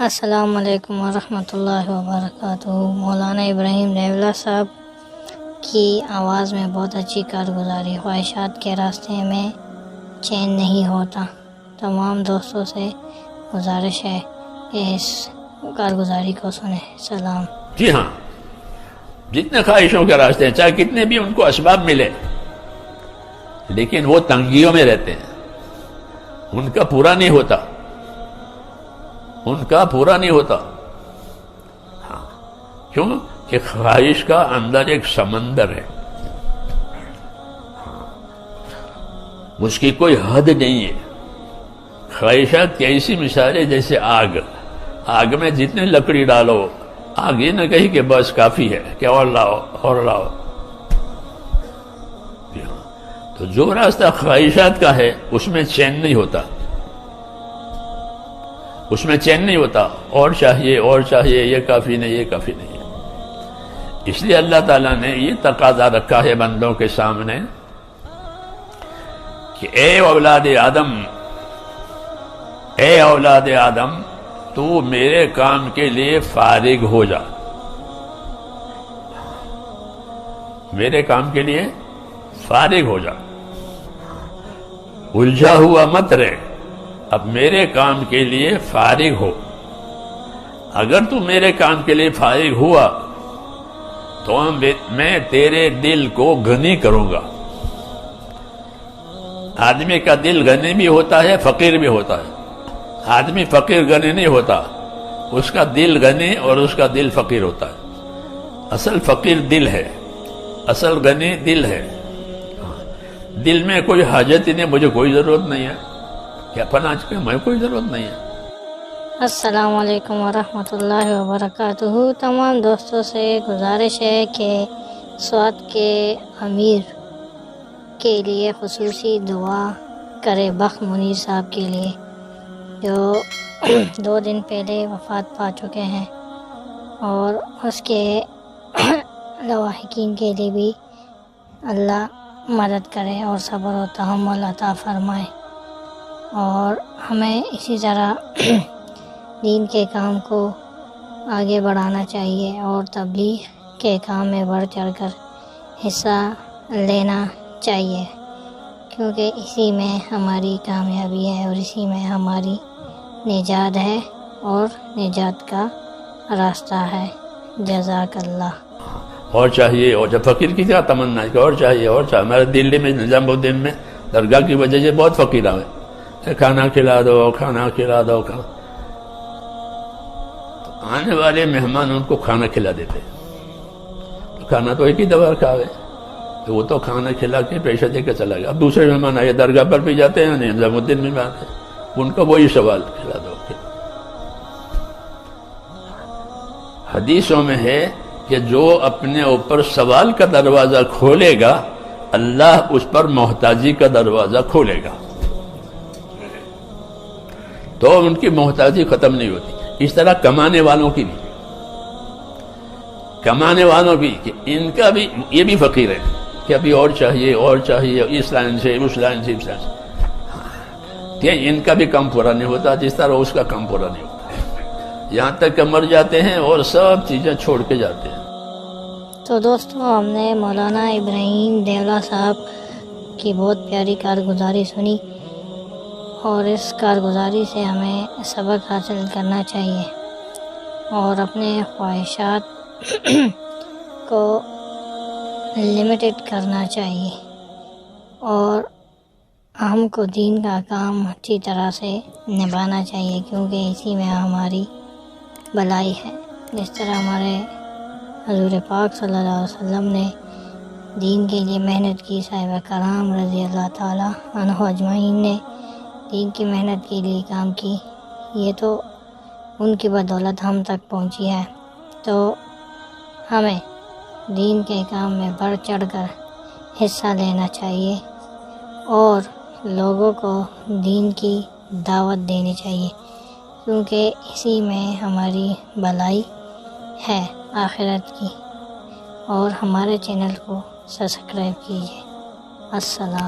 अस्सलाम वालेकुम वरहमतुल्लाहि वबरकातुहू मौलाना इब्राहिम नेवला साहब की आवाज़ में बहुत अच्छी कारगुजारी ख्वाहिशात के रास्ते में चैन नहीं होता। तमाम दोस्तों से गुजारिश है कि इस कारगुजारी को सुने। सलाम। जी हाँ। जितने ख्वाहिशों के रास्ते हैं, चाहे कितने भी उनको असबाब मिले, लेकिन वो तंगियों में रहते हैं। उनका पूरा नहीं होता। उनका पूरा नहीं होता। हाँ। क्यों? कि ख्वाहिश का अंदर एक समंदर है। उसकी कोई हद नहीं है। ख्वाहिशात की ऐसी मिसाल है जैसे आग। आग में जितने लकड़ी डालो, आग ये ना कही कि बस काफ़ी है, कि और लाओ और लाओ। तो जो रास्ता ख्वाहिशात का है, उसमें चैन नहीं होता। उसमें चैन नहीं होता। और चाहिए और चाहिए, ये काफ़ी नहीं, ये काफ़ी नहीं। इसलिए अल्लाह ताला ने ये तकाजा रखा है बंदों के सामने कि ए औलाद आदम, ए औलाद आदम, तू मेरे काम के लिए फारिग हो जा। मेरे काम के लिए फारिग हो जा। उलझा हुआ मत रहे। अब मेरे काम के लिए फारिग हो। अगर तू मेरे काम के लिए फारिग हुआ तो मैं तेरे दिल को घनी करूँगा। आदमी का दिल गनी भी होता है, फकीर भी होता है। आदमी फकीर गनी नहीं होता। उसका दिल गनी और उसका दिल फकीर होता है। असल फकीर दिल है। असल गनी दिल है। दिल में कोई हाजत ही नहीं, मुझे कोई ज़रूरत नहीं है। क्या पनाज के मैं कोई ज़रूरत नहीं है। अस्सलाम वालेकुम वरहमतुल्लाहि तमाम दोस्तों से गुजारिश है कि स्वाद के अमीर के लिए खसूसी दुआ करे बख मुनीर साहब के लिए, जो दो दिन पहले वफात पा चुके हैं और उसके लवाहिकीन के लिए भी अल्लाह मदद करे और सब्र और तहमल अता फरमाए। और हमें इसी तरह दीन के काम को आगे बढ़ाना चाहिए और तबलीग के काम में बढ़ चढ़ कर हिस्सा लेना चाहिए, क्योंकि इसी में हमारी कामयाबी है और इसी में हमारी निजात है और निजात का रास्ता है। जजाकल्ला और चाहिए, और जब फकीर की क्या तमन्ना है और चाहिए और चाहिए। हमारे दिल्ली में, निजामुद्दीन में दरगाह की वजह से बहुत फकीर आए खाना खिला दो, खाना खिला दो। खाना तो आने वाले मेहमान उनको खाना खिला देते तो खाना तो एक ही दवा खावे। तो वो तो खाना खिला के पैसा दे के चला गया। अब दूसरे मेहमान आए, दरगाह पर भी जाते हैं निजामुद्दीन में आते हैं। उनको वही सवाल खिला दो। हदीसों में है कि जो अपने ऊपर सवाल का दरवाज़ा खोलेगा, अल्लाह उस पर मोहताजी का दरवाज़ा खोलेगा। तो उनकी मोहताजी खत्म नहीं होती। इस तरह कमाने वालों की भी। कमाने वालों भी कि इनका भी ये भी फकीर है कि अभी और चाहिए और चाहिए इस लाइन से उस लाइन से इस लाइन से। हाँ, इनका भी काम पूरा नहीं होता जिस तरह उसका काम पूरा नहीं होता। यहाँ तक मर जाते हैं और सब चीज़ें छोड़ के जाते हैं। तो दोस्तों हमने मौलाना इब्राहिम देवला साहब की बहुत प्यारी कारगुजारी सुनी। और इस कारगुजारी से हमें सबक हासिल करना चाहिए और अपने ख्वाहिशात को लिमिटेड करना चाहिए और हमको दीन का काम अच्छी तरह से निभाना चाहिए क्योंकि इसी में हमारी भलाई है। जिस तरह हमारे हजूर पाक सल्लल्लाहु अलैहि वसल्लम ने दीन के लिए मेहनत की साहिब कराम रज़ी अल्लाह ताला अजमैन ने दीन की मेहनत के लिए काम की। ये तो उनकी बदौलत हम तक पहुँची है। तो हमें दीन के काम में बढ़ चढ़ कर हिस्सा लेना चाहिए और लोगों को दीन की दावत देनी चाहिए, क्योंकि इसी में हमारी भलाई है आखिरत की। और हमारे चैनल को सब्सक्राइब कीजिए। अस्सलाम।